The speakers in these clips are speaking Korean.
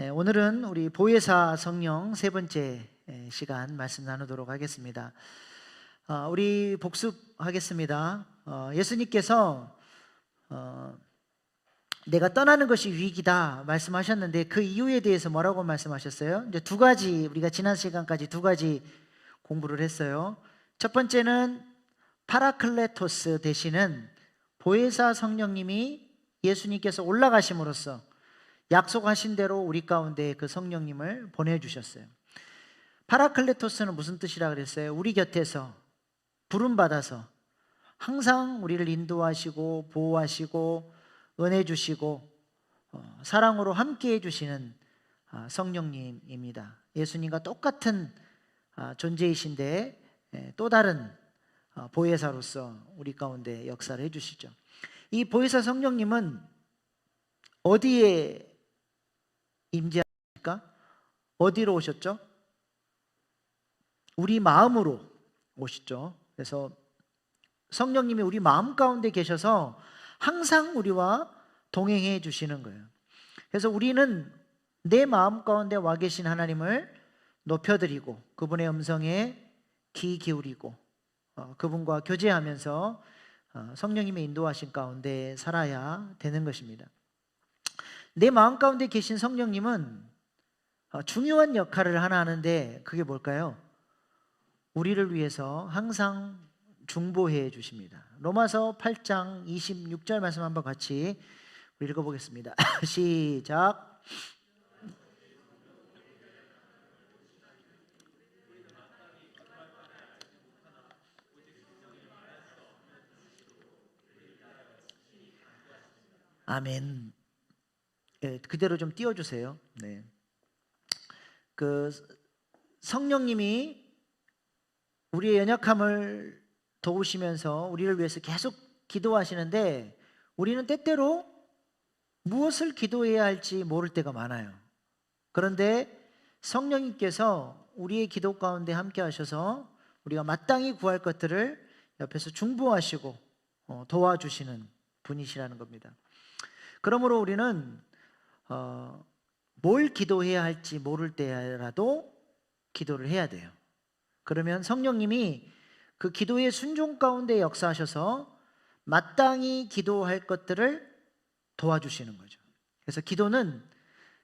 예, 오늘은 우리 보혜사 성령 세 번째 예, 시간 말씀 나누도록 하겠습니다. 어, 우리 복습하겠습니다. 어, 예수님께서 어, 내가 떠나는 것이 위기다 말씀하셨는데 그 이유에 대해서 뭐라고 말씀하셨어요? 이제 두 가지 우리가 지난 시간까지 두 가지 공부를 했어요. 첫 번째는 파라클레토스 대신은 보혜사 성령님이 예수님께서 올라가심으로써 약속하신 대로 우리 가운데 그 성령님을 보내주셨어요. 파라클레토스는 무슨 뜻이라 그랬어요? 우리 곁에서 부름 받아서 항상 우리를 인도하시고 보호하시고 은혜 주시고 어, 사랑으로 함께 해 주시는 아, 성령님입니다. 예수님과 똑같은 아, 존재이신데 예, 또 다른 어, 보혜사로서 우리 가운데 역사를 해주시죠. 이 보혜사 성령님은 어디에 임재하십니까? 어디로 오셨죠? 우리 마음으로 오시죠. 그래서 성령님이 우리 마음 가운데 계셔서 항상 우리와 동행해 주시는 거예요. 그래서 우리는 내 마음 가운데 와 계신 하나님을 높여드리고 그분의 음성에 귀 기울이고 어, 그분과 교제하면서 어, 성령님의 인도하신 가운데 살아야 되는 것입니다. 내 마음 가운데 계신 성령님은 어, 중요한 역할을 하나 하는데 그게 뭘까요? 우리를 위해서 항상 중보해 주십니다. 로마서 8장 26절 말씀 한번 같이 읽어보겠습니다. 시작. 아멘. 예, 그대로 좀 띄워주세요. 네. 그 성령님이 우리의 연약함을 도우시면서 우리를 위해서 계속 기도하시는데 우리는 때때로 무엇을 기도해야 할지 모를 때가 많아요. 그런데 성령님께서 우리의 기도 가운데 함께 하셔서 우리가 마땅히 구할 것들을 옆에서 중보하시고 어, 도와주시는 분이시라는 겁니다. 그러므로 우리는 어, 뭘 기도해야 할지 모를 때라도 기도를 해야 돼요. 그러면 성령님이 그 기도의 순종 가운데 역사하셔서 마땅히 기도할 것들을 도와주시는 거죠. 그래서 기도는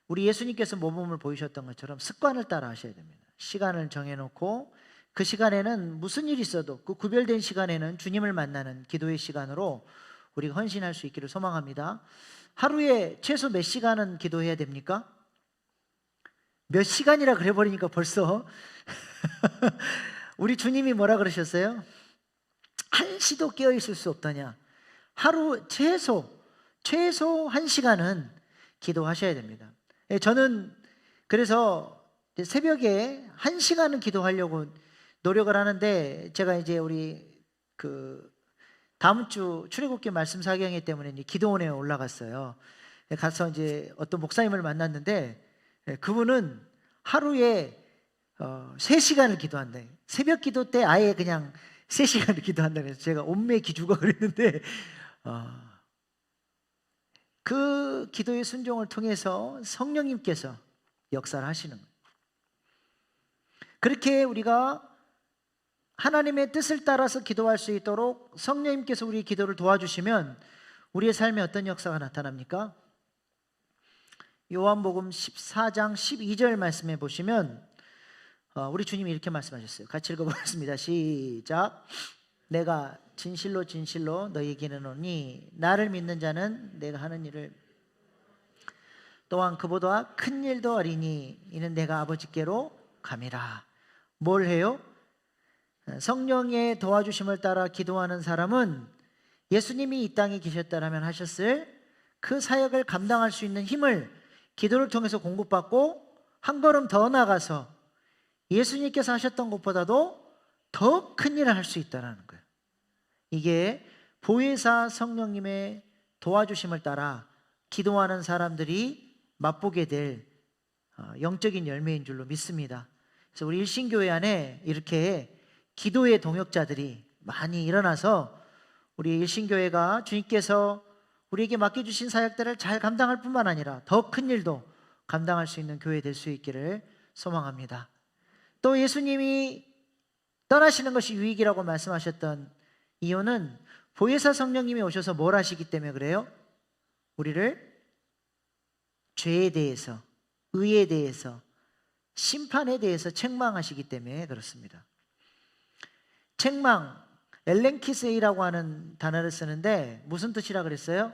우리 예수님께서 모범을 보이셨던 것처럼 습관을 따라 하셔야 됩니다. 시간을 정해놓고 그 시간에는 무슨 일이 있어도 그 구별된 시간에는 주님을 만나는 기도의 시간으로 우리가 헌신할 수 있기를 소망합니다. 하루에 최소 몇 시간은 기도해야 됩니까? 몇 시간이라 그래 버리니까 벌써 우리 주님이 뭐라 그러셨어요? 한시도 깨어 있을 수 없다냐? 하루 최소 최소 한 시간은 기도하셔야 됩니다. 예, 저는 그래서 새벽에 한 시간은 기도하려고 노력을 하는데 제가 이제 우리 그 다음 주 출애굽기 말씀 사경회 때문에 기도원에 올라갔어요. 예, 가서 이제 어떤 목사님을 만났는데 예, 그분은 하루에 어, 3시간을 기도한다. 새벽 기도 때 아예 그냥 3시간을 기도한다. 그래서 제가 온매 기주가 그랬는데 어, 그 기도의 순종을 통해서 성령님께서 역사를 하시는 거예요. 그렇게 우리가 하나님의 뜻을 따라서 기도할 수 있도록 성령님께서 우리 기도를 도와주시면 우리의 삶에 어떤 역사가 나타납니까? 요한복음 14장 12절 말씀해 보시면 어, 우리 주님이 이렇게 말씀하셨어요. 같이 읽어보겠습니다. 시작. 내가 진실로 진실로 너희에게 이르노니 나를 믿는 자는 내가 하는 일을 또한 그보다 큰 일도 어리니 이는 내가 아버지께로 감이라. 뭘 해요? 성령의 도와주심을 따라 기도하는 사람은 예수님이 이 땅에 계셨다라면 하셨을 그 사역을 감당할 수 있는 힘을 기도를 통해서 공급받고 한 걸음 더 나가서 예수님께서 하셨던 것보다도 더 큰 일을 할 수 있다는 거예요. 이게 보혜사 성령님의 도와주심을 따라 기도하는 사람들이 맛보게 될 어, 영적인 열매인 줄로 믿습니다. 그래서 우리 일신교회 안에 이렇게 기도의 동역자들이 많이 일어나서 우리 일신교회가 주님께서 우리에게 맡겨주신 사역들을 잘 감당할 뿐만 아니라 더 큰 일도 감당할 수 있는 교회 될 수 있기를 소망합니다. 또 예수님이 떠나시는 것이 유익이라고 말씀하셨던 이유는 보혜사 성령님이 오셔서 뭘 하시기 때문에 그래요? 우리를 죄에 대해서, 의에 대해서, 심판에 대해서 책망하시기 때문에 그렇습니다. 책망, 엘렌키세이라고 하는 단어를 쓰는데 무슨 뜻이라 그랬어요?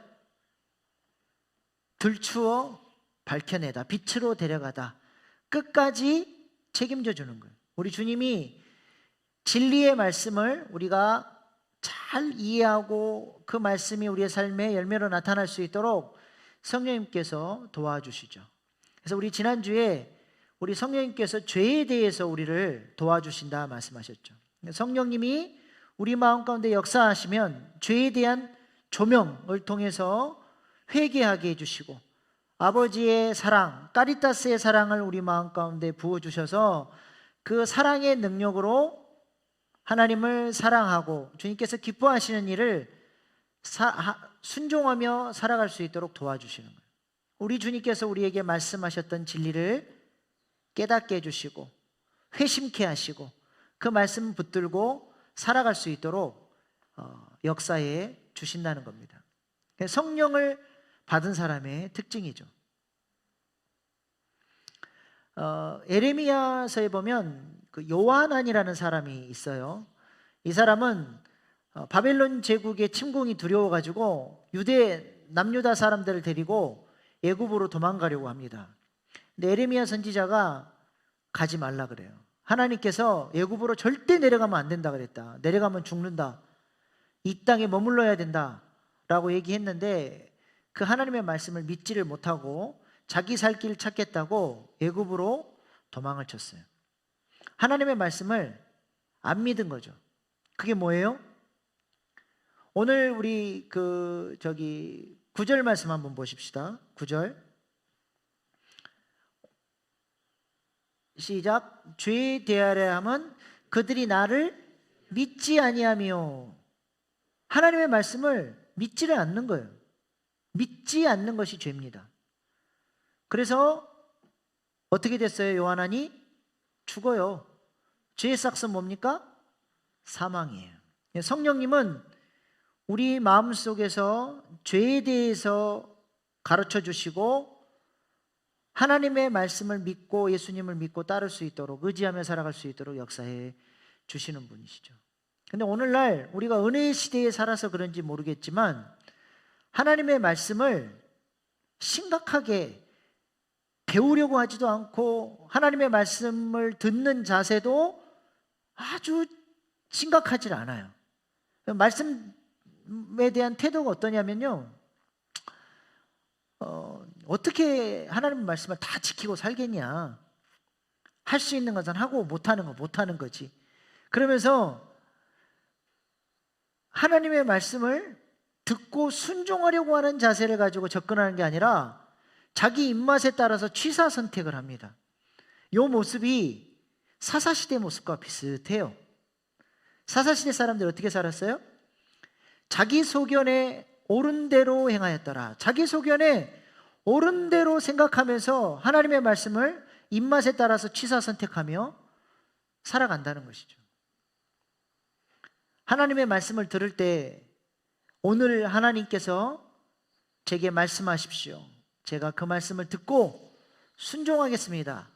들추어 밝혀내다, 빛으로 데려가다, 끝까지 책임져 주는 거예요. 우리 주님이 진리의 말씀을 우리가 잘 이해하고 그 말씀이 우리의 삶의 열매로 나타날 수 있도록 성령님께서 도와주시죠. 그래서 우리 지난주에 우리 성령님께서 죄에 대해서 우리를 도와주신다 말씀하셨죠. 성령님이 우리 마음 가운데 역사하시면 죄에 대한 조명을 통해서 회개하게 해주시고 아버지의 사랑, 까리타스의 사랑을 우리 마음 가운데 부어주셔서 그 사랑의 능력으로 하나님을 사랑하고 주님께서 기뻐하시는 일을 사- 하- 순종하며 살아갈 수 있도록 도와주시는 거예요. 우리 주님께서 우리에게 말씀하셨던 진리를 깨닫게 해주시고 회심케 하시고 그 말씀 붙들고 살아갈 수 있도록 어, 역사에 주신다는 겁니다. 성령을 받은 사람의 특징이죠. 어, 에레미야서에 보면 그 요한안이라는 사람이 있어요. 이 사람은 어, 바벨론 제국의 침공이 두려워가지고 유대 남유다 사람들을 데리고 애굽으로 도망가려고 합니다. 근데 에레미야 선지자가 가지 말라 그래요. 하나님께서 애굽으로 절대 내려가면 안 된다 그랬다. 내려가면 죽는다. 이 땅에 머물러야 된다라고 얘기했는데 그 하나님의 말씀을 믿지를 못하고 자기 살 길 찾겠다고 애굽으로 도망을 쳤어요. 하나님의 말씀을 안 믿은 거죠. 그게 뭐예요? 오늘 우리 그 저기 구절 말씀 한번 보십시다. 구절 시작 죄에 대하려 함은 그들이 나를 믿지 아니하며 하나님의 말씀을 믿지를 않는 거예요. 믿지 않는 것이 죄입니다. 그래서 어떻게 됐어요? 요한안이 죽어요. 죄의 싹은 뭡니까? 사망이에요. 성령님은 우리 마음 속에서 죄에 대해서 가르쳐 주시고 하나님의 말씀을 믿고 예수님을 믿고 따를 수 있도록 의지하며 살아갈 수 있도록 역사해 주시는 분이시죠. 근데 오늘날 우리가 은혜의 시대에 살아서 그런지 모르겠지만 하나님의 말씀을 심각하게 배우려고 하지도 않고 하나님의 말씀을 듣는 자세도 아주 심각하지 않아요. 말씀에 대한 태도가 어떠냐면요. 어, 어떻게 하나님의 말씀을 다 지키고 살겠냐. 할 수 있는 것은 하고 못하는 거 못하는 거지. 그러면서 하나님의 말씀을 듣고 순종하려고 하는 자세를 가지고 접근하는 게 아니라 자기 입맛에 따라서 취사 선택을 합니다. 이 모습이 사사시대 모습과 비슷해요. 사사시대 사람들 어떻게 살았어요? 자기 소견에 옳은 대로 행하였더라. 자기 소견에 옳은 대로 생각하면서 하나님의 말씀을 입맛에 따라서 취사 선택하며 살아간다는 것이죠. 하나님의 말씀을 들을 때 오늘 하나님께서 제게 말씀하십시오. 제가 그 말씀을 듣고 순종하겠습니다.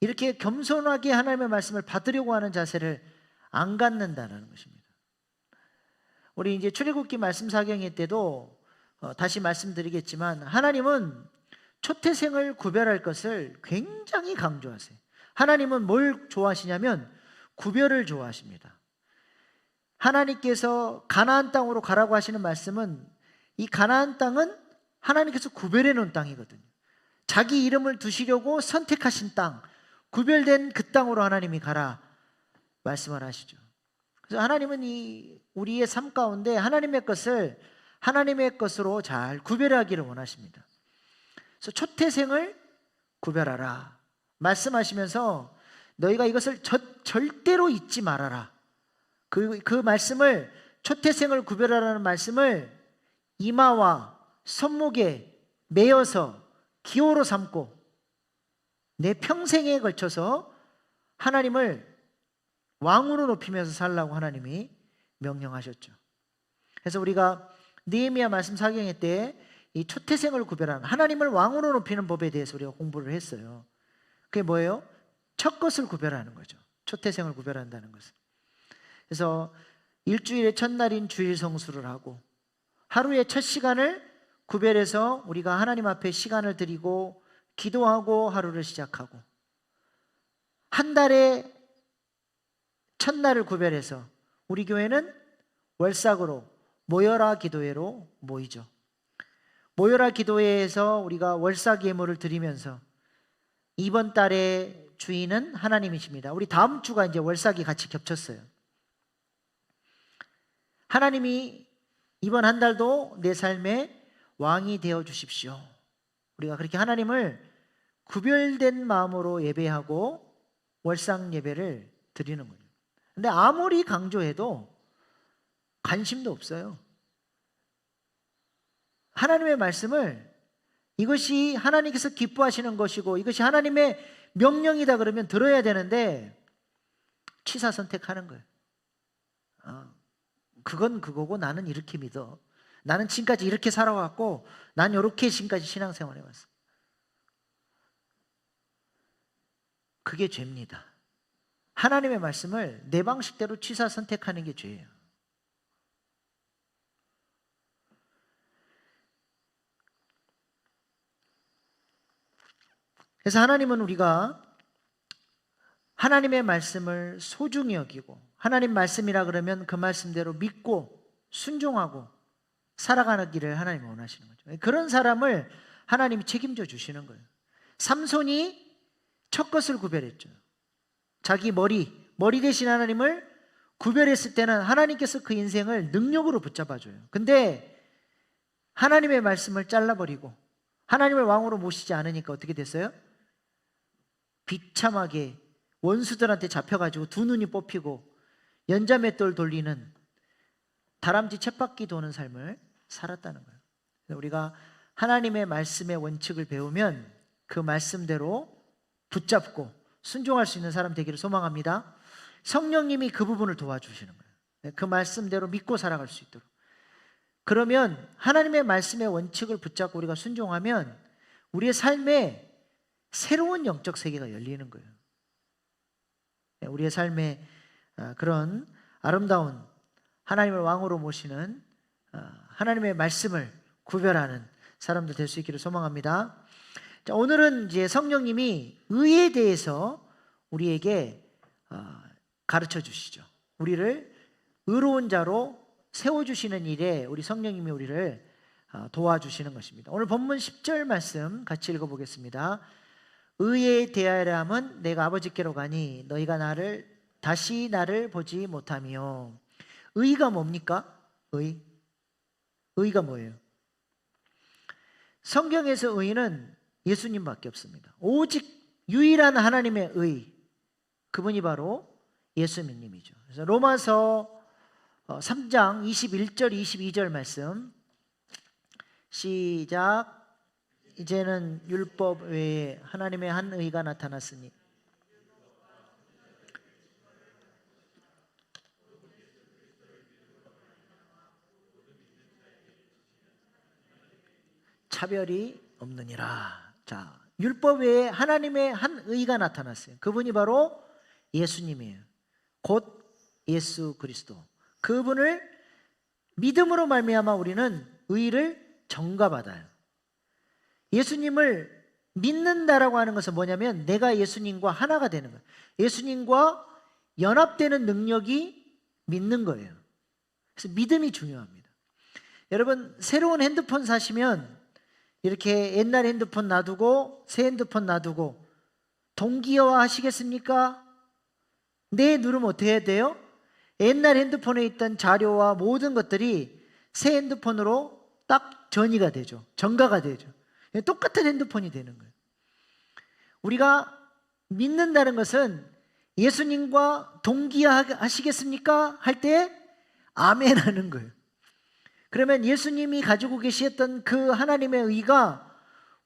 이렇게 겸손하게 하나님의 말씀을 받으려고 하는 자세를 안 갖는다는 것입니다. 우리 이제 출애굽기 말씀 사경회 때도 어, 다시 말씀드리겠지만 하나님은 초태생을 구별할 것을 굉장히 강조하세요. 하나님은 뭘 좋아하시냐면 구별을 좋아하십니다. 하나님께서 가나안 땅으로 가라고 하시는 말씀은 이 가나안 땅은 하나님께서 구별해 놓은 땅이거든요. 자기 이름을 두시려고 선택하신 땅, 구별된 그 땅으로 하나님이 가라 말씀을 하시죠. 그래서 하나님은 이 우리의 삶 가운데 하나님의 것을 하나님의 것으로 잘 구별하기를 원하십니다. 그래서 초태생을 구별하라 말씀하시면서 너희가 이것을 저, 절대로 잊지 말아라. 그, 그 말씀을 초태생을 구별하라는 말씀을 이마와 손목에 매어서 기호로 삼고 내 평생에 걸쳐서 하나님을 왕으로 높이면서 살라고 하나님이 명령하셨죠. 그래서 우리가 느헤미야 말씀 사경회 때 이 초태생을 구별하는 하나님을 왕으로 높이는 법에 대해서 우리가 공부를 했어요. 그게 뭐예요? 첫 것을 구별하는 거죠. 초태생을 구별한다는 것은. 그래서 일주일의 첫날인 주일 성수를 하고 하루의 첫 시간을 구별해서 우리가 하나님 앞에 시간을 드리고 기도하고 하루를 시작하고 한 달의 첫날을 구별해서 우리 교회는 월삭으로 모여라 기도회로 모이죠. 모여라 기도회에서 우리가 월삭 예물을 드리면서 이번 달의 주인은 하나님이십니다. 우리 다음 주가 이제 월삭이 같이 겹쳤어요. 하나님이 이번 한 달도 내 삶의 왕이 되어 주십시오. 우리가 그렇게 하나님을 구별된 마음으로 예배하고 월상 예배를 드리는 거예요. 근데 아무리 강조해도 관심도 없어요. 하나님의 말씀을 이것이 하나님께서 기뻐하시는 것이고 이것이 하나님의 명령이다 그러면 들어야 되는데 취사 선택하는 거예요. 아, 그건 그거고 나는 이렇게 믿어. 나는 지금까지 이렇게 살아왔고 난 이렇게 지금까지 신앙생활 해왔어. 그게 죄입니다. 하나님의 말씀을 내 방식대로 취사 선택하는 게 죄예요. 그래서 하나님은 우리가 하나님의 말씀을 소중히 여기고 하나님 말씀이라 그러면 그 말씀대로 믿고 순종하고 살아가는 길을 하나님이 원하시는 거죠. 그런 사람을 하나님이 책임져 주시는 거예요. 삼손이 첫 것을 구별했죠. 자기 머리, 머리 대신 하나님을 구별했을 때는 하나님께서 그 인생을 능력으로 붙잡아 줘요. 근데 하나님의 말씀을 잘라버리고 하나님을 왕으로 모시지 않으니까 어떻게 됐어요? 비참하게 원수들한테 잡혀가지고 두 눈이 뽑히고 연자맷돌 돌리는 다람쥐 쳇바퀴 도는 삶을 살았다는 거예요. 우리가 하나님의 말씀의 원칙을 배우면 그 말씀대로 붙잡고 순종할 수 있는 사람 되기를 소망합니다. 성령님이 그 부분을 도와주시는 거예요. 그 말씀대로 믿고 살아갈 수 있도록. 그러면 하나님의 말씀의 원칙을 붙잡고 우리가 순종하면 우리의 삶에 새로운 영적 세계가 열리는 거예요. 우리의 삶에 아, 그런 아름다운 하나님을 왕으로 모시는 아, 하나님의 말씀을 구별하는 사람들 될 수 있기를 소망합니다. 자, 오늘은 이제 성령님이 의에 대해서 우리에게 아, 가르쳐 주시죠. 우리를 의로운 자로 세워 주시는 일에 우리 성령님이 우리를 도와주시는 것입니다. 오늘 본문 10절 말씀 같이 읽어 보겠습니다. 의에 대하여 함은 내가 아버지께로 가니 너희가 나를 다시 나를 보지 못하며 의가 뭡니까? 의. 의가 뭐예요? 성경에서 의는 예수님밖에 없습니다. 오직 유일한 하나님의 의. 그분이 바로 예수님이죠. 그래서 로마서 3장 21절 22절 말씀 시작 이제는 율법 외에 하나님의 한 의가 나타났으니 차별이 없느니라. 자, 율법 외에 하나님의 한 의가 나타났어요. 그분이 바로 예수님이에요. 곧 예수 그리스도. 그분을 믿음으로 말미암아 우리는 의를 정가받아요. 예수님을 믿는다라고 하는 것은 뭐냐면 내가 예수님과 하나가 되는 거예요. 예수님과 연합되는 능력이 믿는 거예요. 그래서 믿음이 중요합니다. 여러분 새로운 핸드폰 사시면 이렇게 옛날 핸드폰 놔두고 새 핸드폰 놔두고 동기화 하시겠습니까? 네 누르면 어떻게 해야 돼요? 옛날 핸드폰에 있던 자료와 모든 것들이 새 핸드폰으로 딱 전이가 되죠. 전가가 되죠. 똑같은 핸드폰이 되는 거예요. 우리가 믿는다는 것은 예수님과 동기화하시겠습니까? 할 때 아멘 하는 거예요. 그러면 예수님이 가지고 계셨던 그 하나님의 의가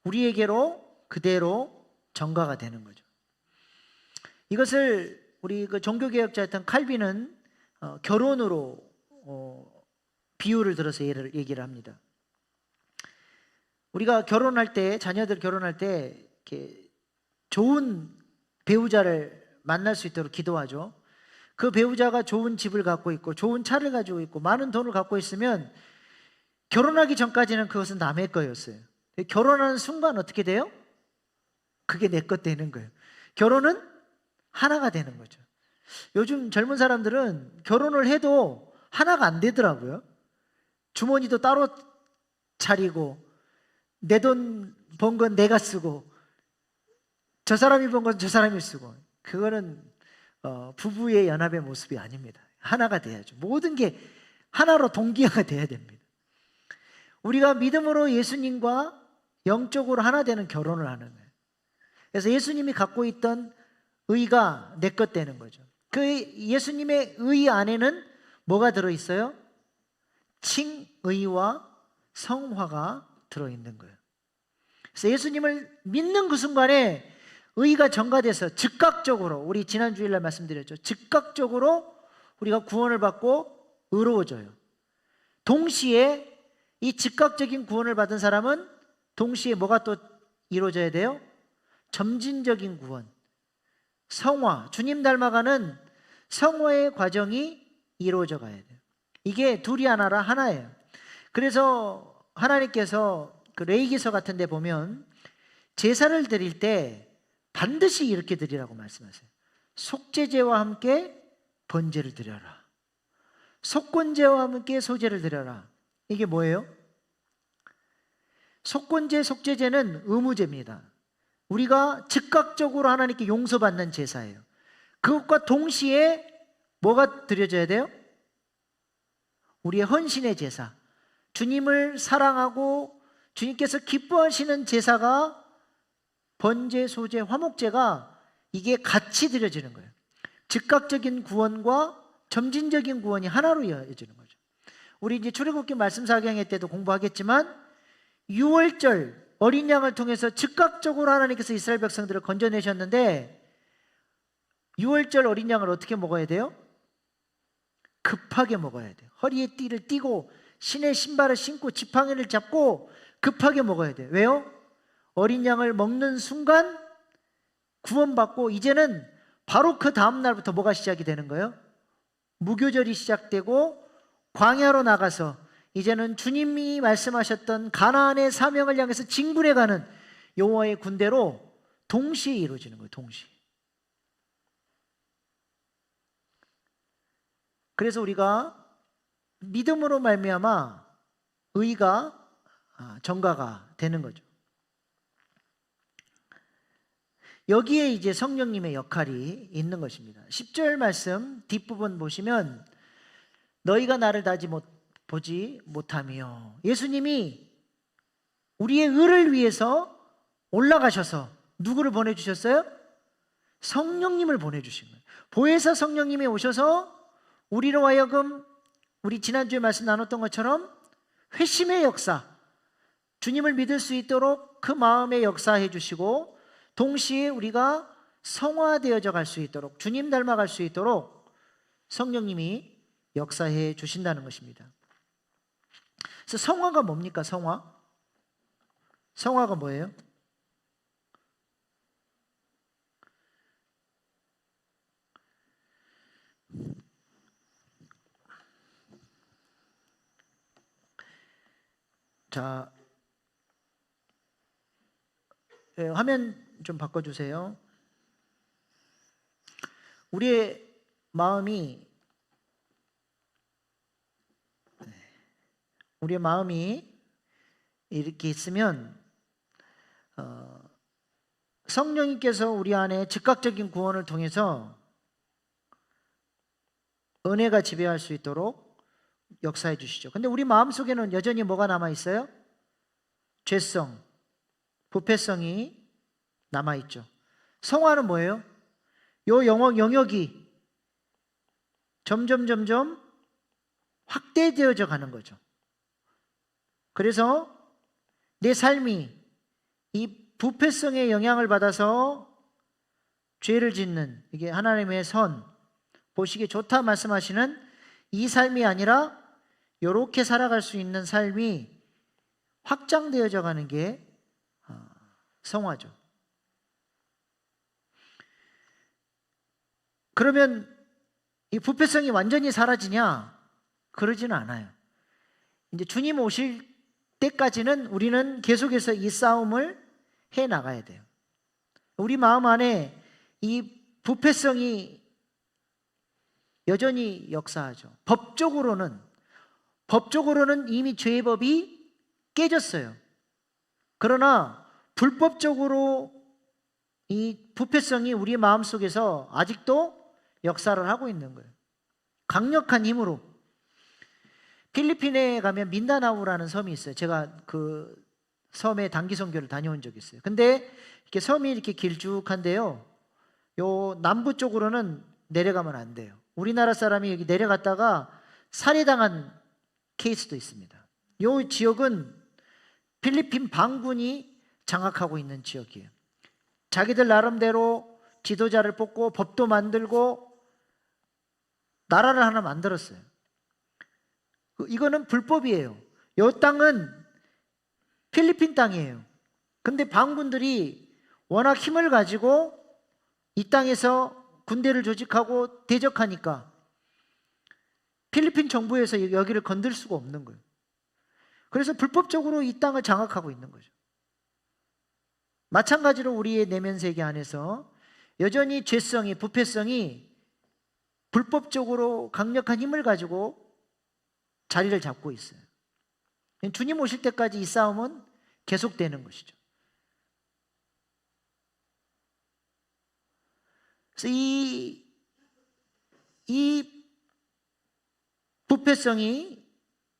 우리에게로 그대로 전가가 되는 거죠. 이것을 우리 그 종교개혁자였던 칼빈은 어, 결혼으로 어, 비유를 들어서 얘기를 합니다. 우리가 결혼할 때 자녀들 결혼할 때 이렇게 좋은 배우자를 만날 수 있도록 기도하죠. 그 배우자가 좋은 집을 갖고 있고 좋은 차를 가지고 있고 많은 돈을 갖고 있으면 결혼하기 전까지는 그것은 남의 거였어요. 결혼하는 순간 어떻게 돼요? 그게 내 것 되는 거예요. 결혼은 하나가 되는 거죠. 요즘 젊은 사람들은 결혼을 해도 하나가 안 되더라고요. 주머니도 따로 차리고 내 돈 번 건 내가 쓰고 저 사람이 번 건 저 사람이 쓰고 그거는 어, 부부의 연합의 모습이 아닙니다. 하나가 돼야죠. 모든 게 하나로 동기화가 돼야 됩니다. 우리가 믿음으로 예수님과 영적으로 하나 되는 결혼을 하는 거예요. 그래서 예수님이 갖고 있던 의가 내 것 되는 거죠. 그 예수님의 의 안에는 뭐가 들어 있어요? 칭의와 성화가 들어 있는 거예요. 그래서 예수님을 믿는 그 순간에 의가 전가돼서 즉각적으로 우리 지난 주일날 말씀드렸죠. 즉각적으로 우리가 구원을 받고 의로워져요. 동시에 이 즉각적인 구원을 받은 사람은 동시에 뭐가 또 이루어져야 돼요? 점진적인 구원, 성화, 주님 닮아가는 성화의 과정이 이루어져 가야 돼요. 이게 둘이 하나라 하나예요. 그래서 하나님께서 그 레이기서 같은 데 보면 제사를 드릴 때 반드시 이렇게 드리라고 말씀하세요. 속죄제와 함께 번제를 드려라. 속건제와 함께 소제를 드려라. 이게 뭐예요? 속건제, 속죄제는 의무제입니다. 우리가 즉각적으로 하나님께 용서받는 제사예요. 그것과 동시에 뭐가 드려져야 돼요? 우리의 헌신의 제사. 주님을 사랑하고 주님께서 기뻐하시는 제사가 번제, 소제, 화목제가 이게 같이 드려지는 거예요. 즉각적인 구원과 점진적인 구원이 하나로 이어지는 거죠. 우리 이제 출애굽기 말씀 사경회 때도 공부하겠지만 6월절 어린 양을 통해서 즉각적으로 하나님께서 이스라엘 백성들을 건져내셨는데 6월절 어린 양을 어떻게 먹어야 돼요? 급하게 먹어야 돼요. 허리에 띠를 띠고 신의 신발을 신고 지팡이를 잡고 급하게 먹어야 돼요. 왜요? 어린 양을 먹는 순간 구원받고 이제는 바로 그 다음 날부터 뭐가 시작이 되는 거예요? 무교절이 시작되고 광야로 나가서 이제는 주님이 말씀하셨던 가나안의 사명을 향해서 징군해 가는 여호와의 군대로 동시에 이루어지는 거예요. 동시에. 그래서 우리가 믿음으로 말미암아 의가 아, 전가가 되는 거죠. 여기에 이제 성령님의 역할이 있는 것입니다. 10절 말씀 뒷부분 보시면 너희가 나를 다지 못 보지 못하며 예수님이 우리의 의를 위해서 올라가셔서 누구를 보내 주셨어요? 성령님을 보내 주신 거예요. 보혜사 성령님이 오셔서 우리로 하여금 우리 지난주에 말씀 나눴던 것처럼 회심의 역사 주님을 믿을 수 있도록 그 마음에 역사해 주시고 동시에 우리가 성화되어져 갈 수 있도록 주님 닮아갈 수 있도록 성령님이 역사해 주신다는 것입니다. 그래서 성화가 뭡니까? 성화? 성화가 뭐예요? 자, 예, 화면 좀 바꿔주세요. 우리의 마음이 우리의 마음이 이렇게 있으면 어, 성령님께서 우리 안에 즉각적인 구원을 통해서 은혜가 지배할 수 있도록 역사해 주시죠. 근데 우리 마음 속에는 여전히 뭐가 남아 있어요? 죄성, 부패성이 남아 있죠. 성화는 뭐예요? 요 영역 영역이 점점 점점 확대되어져 가는 거죠. 그래서 내 삶이 이 부패성의 영향을 받아서 죄를 짓는 이게 하나님의 선 보시기 좋다 말씀하시는 이 삶이 아니라 이렇게 살아갈 수 있는 삶이 확장되어져 가는 게 어, 성화죠. 그러면 이 부패성이 완전히 사라지냐? 그러지는 않아요. 이제 주님 오실 때까지는 우리는 계속해서 이 싸움을 해 나가야 돼요. 우리 마음 안에 이 부패성이 여전히 역사하죠. 법적으로는 법적으로는 이미 죄의 법이 깨졌어요. 그러나 불법적으로 이 부패성이 우리 마음 속에서 아직도 역사를 하고 있는 거예요. 강력한 힘으로. 필리핀에 가면 민다나우라는 섬이 있어요. 제가 그 섬에 단기 선교를 다녀온 적이 있어요. 근데 이렇게 섬이 이렇게 길쭉한데요. 요 남부 쪽으로는 내려가면 안 돼요. 우리나라 사람이 여기 내려갔다가 살해당한 케이스도 있습니다. 요 지역은 필리핀 반군이 장악하고 있는 지역이에요. 자기들 나름대로 지도자를 뽑고 법도 만들고 나라를 하나 만들었어요. 그- 이거는 불법이에요. 이 땅은 필리핀 땅이에요. 근데 반군들이 워낙 힘을 가지고 이 땅에서 군대를 조직하고 대적하니까 필리핀 정부에서 여기를 건들 수가 없는 거예요. 그래서 불법적으로 이 땅을 장악하고 있는 거죠. 마찬가지로 우리의 내면 세계 안에서 여전히 죄성이 부패성이 불법적으로 강력한 힘을 가지고 자리를 잡고 있어요. 주님 오실 때까지 이 싸움은 계속되는 것이죠. 그래서 이, 이 부패성이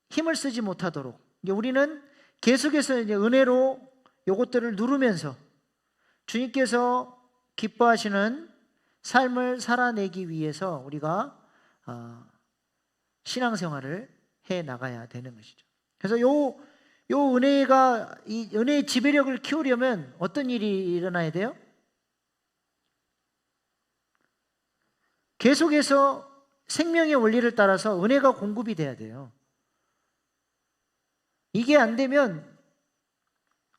힘을 쓰지 못하도록 우리는 계속해서 이제 은혜로 요것들을 누르면서 주님께서 기뻐하시는 삶을 살아내기 위해서 우리가 어, 신앙생활을 해 나가야 되는 것이죠. 그래서 요, 요 은혜가 이 은혜의 지배력을 키우려면 어떤 일이 일어나야 돼요? 계속해서 생명의 원리를 따라서 은혜가 공급이 돼야 돼요. 이게 안 되면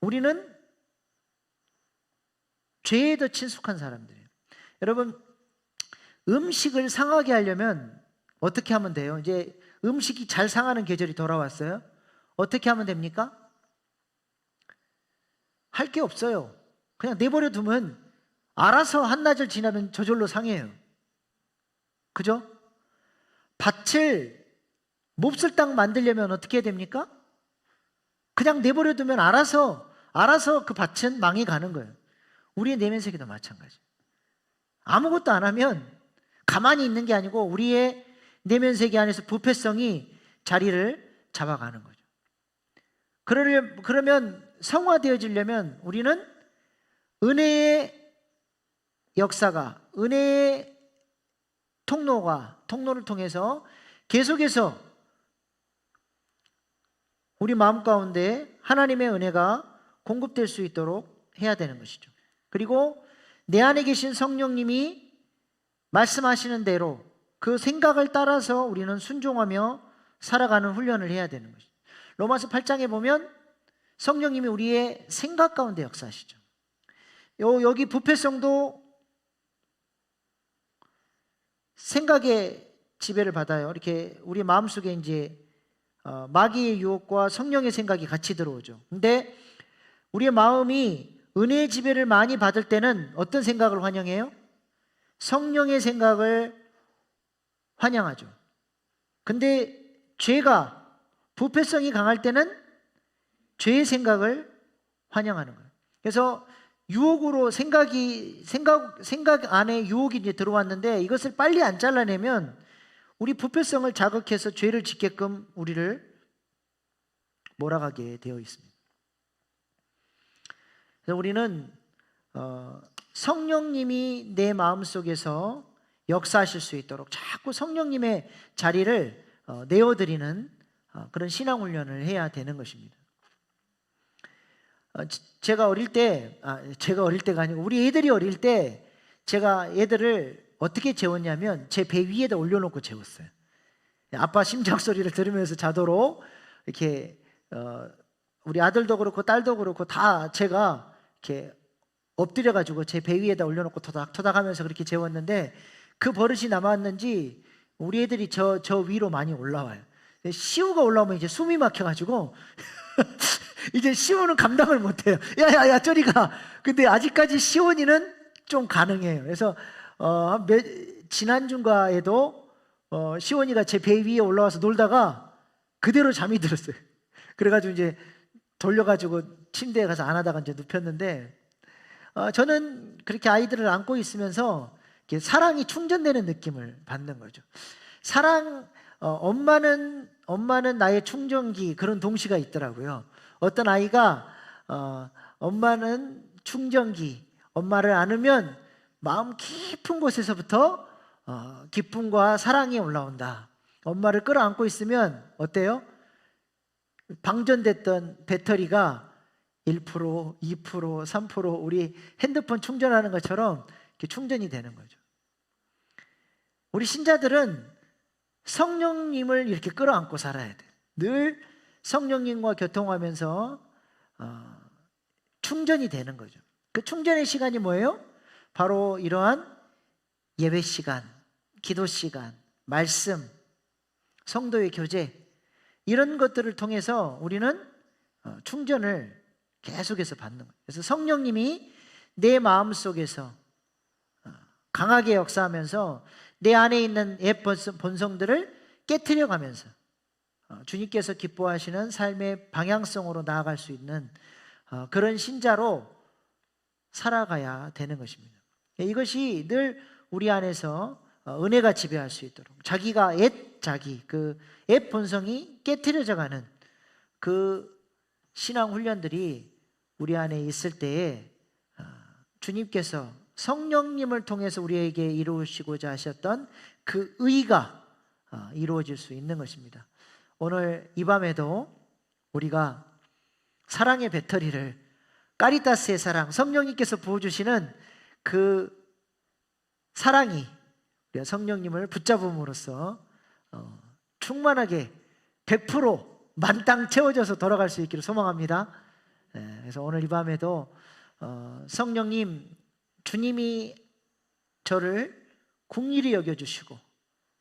우리는 죄에 더 친숙한 사람들이에요. 여러분, 음식을 상하게 하려면 어떻게 하면 돼요? 이제 음식이 잘 상하는 계절이 돌아왔어요. 어떻게 하면 됩니까? 할 게 없어요. 그냥 내버려 두면 알아서 한나절 지나면 저절로 상해요. 그죠? 밭을 몹쓸 땅 만들려면 어떻게 해야 됩니까? 그냥 내버려 두면 알아서 알아서 그 밭은 망해 가는 거예요. 우리의 내면 세계도 마찬가지. 아무것도 안 하면 가만히 있는 게 아니고 우리의 내면 세계 안에서 부패성이 자리를 잡아가는 거죠. 그러려, 그러면 성화되어지려면 우리는 은혜의 역사가 은혜의 통로가 통로를 통해서 계속해서 우리 마음 가운데 하나님의 은혜가 공급될 수 있도록 해야 되는 것이죠. 그리고 내 안에 계신 성령님이 말씀하시는 대로 그 생각을 따라서 우리는 순종하며 살아가는 훈련을 해야 되는 것이죠. 로마서 8장에 보면 성령님이 우리의 생각 가운데 역사하시죠. 요, 여기 부패성도 생각의 지배를 받아요. 이렇게 우리 마음속에 이제 어, 마귀의 유혹과 성령의 생각이 같이 들어오죠. 근데 우리의 마음이 은혜의 지배를 많이 받을 때는 어떤 생각을 환영해요? 성령의 생각을 환영하죠. 근데 죄가 부패성이 강할 때는 죄의 생각을 환영하는 거예요. 그래서 유혹으로 생각이 생각 생각 안에 유혹이 이제 들어왔는데 이것을 빨리 안 잘라내면 우리 부패성을 자극해서 죄를 짓게끔 우리를 몰아가게 되어 있습니다. 그래서 우리는 어, 성령님이 내 마음 속에서 역사하실 수 있도록 자꾸 성령님의 자리를 어, 내어드리는 어, 그런 신앙 훈련을 해야 되는 것입니다. 어, 지- 제가 어릴 때, 아, 제가 어릴 때가 아니고 우리 애들이 어릴 때 제가 애들을 어떻게 재웠냐면 제 배 위에다 올려놓고 재웠어요. 아빠 심장 소리를 들으면서 자도록 이렇게 어, 우리 아들도 그렇고 딸도 그렇고 다 제가 이렇게 엎드려 가지고 제 배 위에다 올려놓고 토닥 토닥하면서 그렇게 재웠는데 그 버릇이 남았는지 우리 애들이 저 저 위로 많이 올라와요. 시우가 올라오면 이제 숨이 막혀 가지고 이제 시온은 감당을 못해요. 야야야 저리 가. 근데 아직까지 시온이는 좀 가능해요. 그래서 어, 몇, 지난 주가에도 어, 시온이가 제 배 위에 올라와서 놀다가 그대로 잠이 들었어요. 그래가지고 이제 돌려가지고 침대에 가서 안 하다가 이제 눕혔는데 어, 저는 그렇게 아이들을 안고 있으면서 사랑이 충전되는 느낌을 받는 거죠. 사랑 어, 엄마는 엄마는 나의 충전기 그런 동시가 있더라고요. 어떤 아이가 어, 엄마는 충전기 엄마를 안으면 마음 깊은 곳에서부터 어, 기쁨과 사랑이 올라온다. 엄마를 끌어안고 있으면 어때요? 방전됐던 배터리가 1%, 2%, 3% 우리 핸드폰 충전하는 것처럼 충전이 되는 거죠. 우리 신자들은 성령님을 이렇게 끌어안고 살아야 돼. 늘 성령님과 교통하면서 어, 충전이 되는 거죠. 그 충전의 시간이 뭐예요? 바로 이러한 예배 시간, 기도 시간, 말씀, 성도의 교제 이런 것들을 통해서 우리는 어, 충전을 계속해서 받는 거예요. 그래서 성령님이 내 마음 속에서 어, 강하게 역사하면서 내 안에 있는 옛 본성- 본성들을 깨뜨려 가면서 어, 주님께서 기뻐하시는 삶의 방향성으로 나아갈 수 있는 어, 그런 신자로 살아가야 되는 것입니다. 이것이 늘 우리 안에서 어, 은혜가 지배할 수 있도록 자기가 옛 자기 그 옛 본성이 깨뜨려져 가는 그 신앙 훈련들이 우리 안에 있을 때에 어, 주님께서 성령님을 통해서 우리에게 이루시고자 하셨던 그 의가 어, 이루어질 수 있는 것입니다. 오늘 이 밤에도 우리가 사랑의 배터리를 까리타스의 사랑, 성령님께서 부어주시는 그 사랑이 우리가 성령님을 붙잡음으로써 어, 충만하게 100% 만땅 채워져서 돌아갈 수 있기를 소망합니다. 예, 그래서 오늘 이 밤에도 어, 성령님 주님이 저를 궁일이 여겨주시고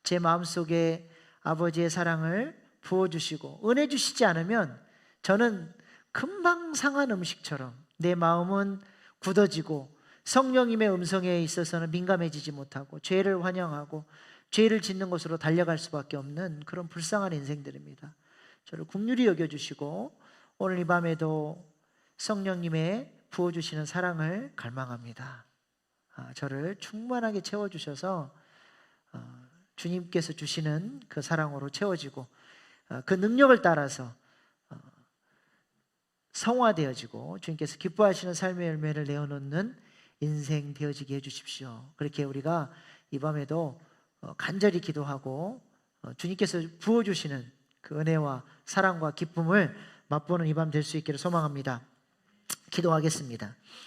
제 마음속에 아버지의 사랑을 부어주시고 은혜 주시지 않으면 저는 금방 상한 음식처럼 내 마음은 굳어지고 성령님의 음성에 있어서는 민감해지지 못하고 죄를 환영하고 죄를 짓는 곳으로 달려갈 수밖에 없는 그런 불쌍한 인생들입니다. 저를 국률이 여겨주시고 오늘 이 밤에도 성령님의 부어주시는 사랑을 갈망합니다. 아, 저를 충만하게 채워주셔서 어, 주님께서 주시는 그 사랑으로 채워지고 어, 그 능력을 따라서 어, 성화되어지고 주님께서 기뻐하시는 삶의 열매를 내어놓는 인생 되어지게 해주십시오. 그렇게 우리가 이 밤에도 어, 간절히 기도하고 어, 주님께서 부어주시는 그 은혜와 사랑과 기쁨을 맛보는 이 밤 될 수 있기를 소망합니다. 기도하겠습니다.